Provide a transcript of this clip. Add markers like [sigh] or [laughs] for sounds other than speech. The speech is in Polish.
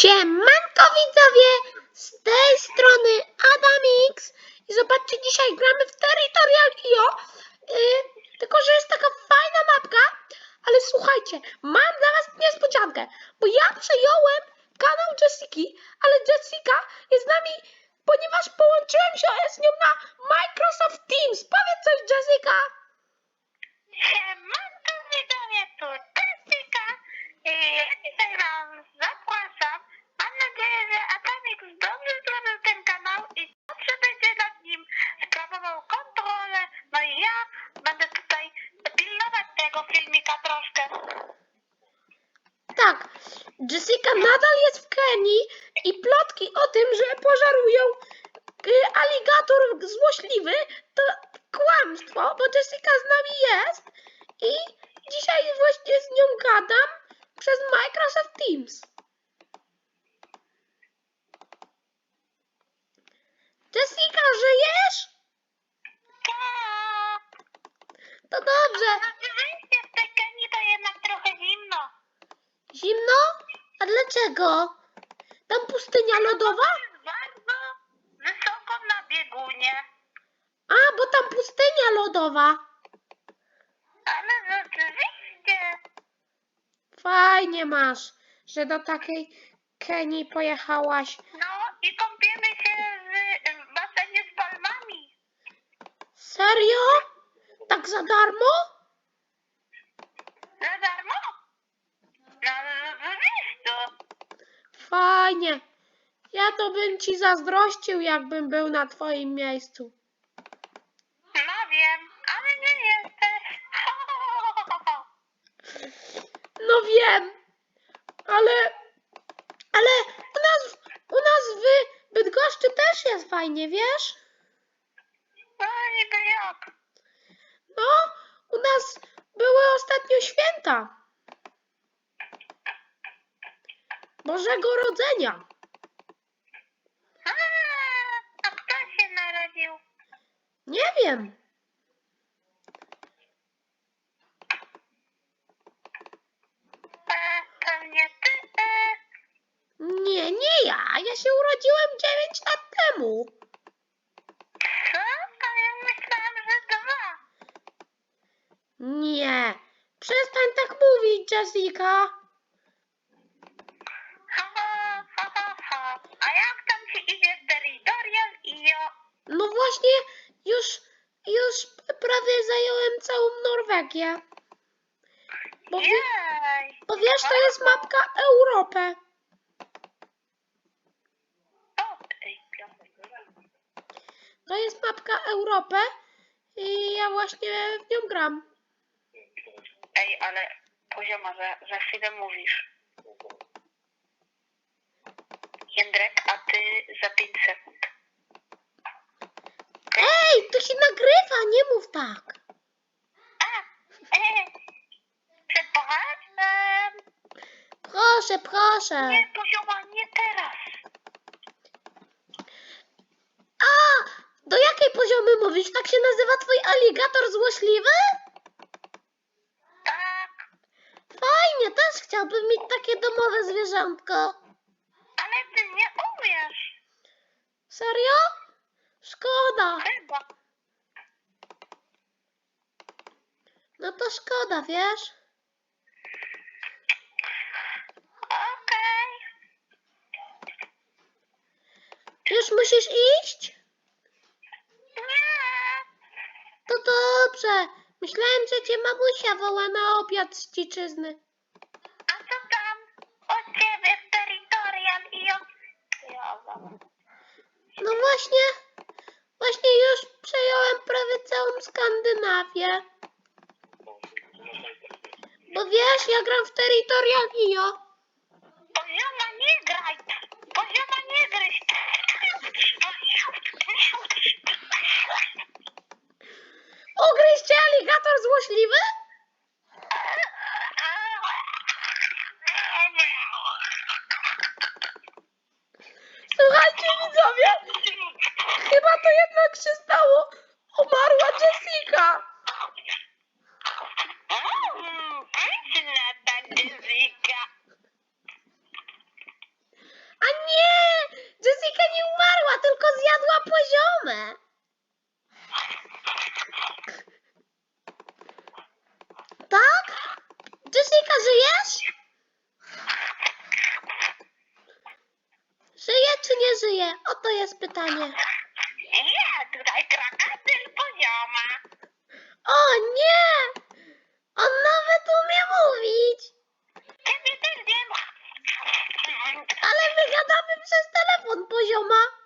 Siemanko widzowie, z tej strony Adamix i zobaczcie, dzisiaj gramy w Territorial IO, yy, tylko że jest taka fajna mapka, ale słuchajcie, mam dla was niespodziankę, bo ja przejąłem kanał Jessiki, ale Jessica jest z nami, ponieważ połączyłem się z nią na Microsoft Teams. Powiedz coś Jessica. Siemanko widzowie, tu Jessica i ja dzisiaj wam zapraszam. Mam nadzieję, że Atomik dobrze zrobił ten kanał i dobrze będzie nad nim sprawował kontrolę. No i ja będę tutaj pilnować tego filmika troszkę. Tak, Jessica nadal jest w Kenii i plotki o tym, że pożarują y, aligator złośliwy, to kłamstwo, bo Jessica z nami jest i dzisiaj właśnie z nią gadam przez Microsoft Teams. Jessica, żyjesz? Tak. To dobrze. Rzeczywiście w tej Kenii to jednak trochę zimno. Zimno? A dlaczego? Tam pustynia lodowa? Jest bardzo wysoko na biegunie. A, bo tam pustynia lodowa. Ale rzeczywiście Fajnie masz, że do takiej Kenii pojechałaś. No i kąpiemy się w, w basenie z palmami. Serio? Tak za darmo? Za darmo? No ale oczywiście. Fajnie. Ja to bym ci zazdrościł, jakbym był na twoim miejscu. No wiem, ale nie jesteś. [laughs] No wiem, ale, ale u nas, u nas w Bydgoszczy też jest fajnie, wiesz? No niby jak? No, u nas były ostatnio święta. Bożego Rodzenia. A, a kto się narodził? Nie wiem. E, pewnie ty. E, Nie, nie ja. Ja się urodziłem 9 lat temu. co? A ja myślałam, że dwa. Nie. Przestań tak mówić, Jessica. Ha, ha, ha, ha, ha. A jak tam ci idzie Territorial i ja? No właśnie, już, już prawie zająłem całą Norwegię. Bo, wie, Jej. bo wiesz, to jest mapka Europy. To jest mapka Europy i ja właśnie w nią gram. Ej, ale pozioma, za, za chwilę mówisz. Jędrek, a ty za 5 sekund. Ej, to się nagrywa, nie mów tak. A, e, przepraszam. Proszę, proszę. Nie, pozioma, nie teraz. A, do jakiej poziomy mówisz? Tak się nazywa twój aligator złośliwy? Tak, Fajnie, też chciałbym mieć takie domowe zwierzątko. ale ty nie umiesz. Serio? Szkoda. No to szkoda, wiesz? Okej. Już musisz iść? Nie. To dobrze. Myślałem, że cię mamusia woła na obiad z dziczyzny. A co tam u ciebie w Territorial i ja... Ja No właśnie, właśnie już przejąłem prawie całą Skandynawię. Bo wiesz, ja gram w Territorial IO. Pozioma, nie graj. Nie umarła, tylko zjadła poziome. Tak? Jessica, żyjesz? Żyje czy nie żyje? Oto jest pytanie. Nie, tutaj krokodyl pozioma. O nie! Telefon pozioma.